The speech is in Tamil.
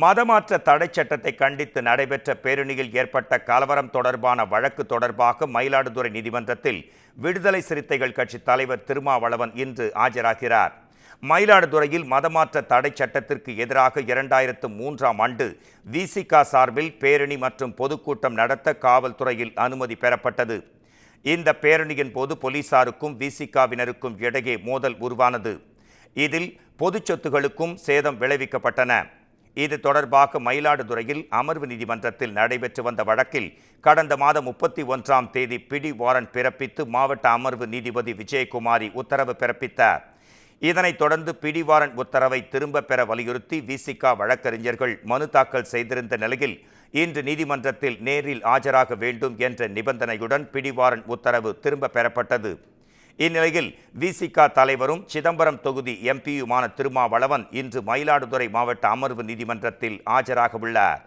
மதமாற்ற தடை சட்டத்தை கண்டித்து நடைபெற்ற பேரணியில் ஏற்பட்ட கலவரம் தொடர்பான வழக்கு தொடர்பாக மயிலாடுதுறை நீதிமன்றத்தில் விடுதலை சிறுத்தைகள் கட்சி தலைவர் திருமாவளவன் இன்று ஆஜராகிறார். மயிலாடுதுறையில் மதமாற்ற தடை சட்டத்திற்கு எதிராக இரண்டாயிரத்து மூன்றாம் ஆண்டு விசிகா சார்பில் பேரணி மற்றும் பொதுக்கூட்டம் நடத்த காவல்துறையில் அனுமதி பெறப்பட்டது. இந்த பேரணியின் போது போலீசாருக்கும் விசிகாவினருக்கும் இடையே மோதல் உருவானது. இதில் பொது சொத்துகளுக்கும் சேதம் விளைவிக்கப்பட்டன. இது தொடர்பாக மயிலாடுதுறையில் அமர்வு நீதிமன்றத்தில் நடைபெற்று வந்த வழக்கில் கடந்த மாதம் முப்பத்தி ஒன்றாம் தேதி பிடி வாரண்ட் பிறப்பித்து மாவட்ட அமர்வு நீதிபதி விஜயகுமாரி உத்தரவு பிறப்பித்தார். இதனைத் தொடர்ந்து பிடி வாரண்ட் உத்தரவை திரும்ப பெற வலியுறுத்தி விசிகா வழக்கறிஞர்கள் மனு தாக்கல் செய்திருந்த நிலையில் இன்று நீதிமன்றத்தில் நேரில் ஆஜராக வேண்டும் என்ற நிபந்தனையுடன் பிடிவாரண்ட் உத்தரவு திரும்ப பெறப்பட்டது. இந்நிலையில் விசிகா தலைவரும் சிதம்பரம் தொகுதி எம்பியுமான திருமாவளவன் இன்று மயிலாடுதுறை மாவட்ட அமர்வு நீதிமன்றத்தில் ஆஜராக உள்ளார்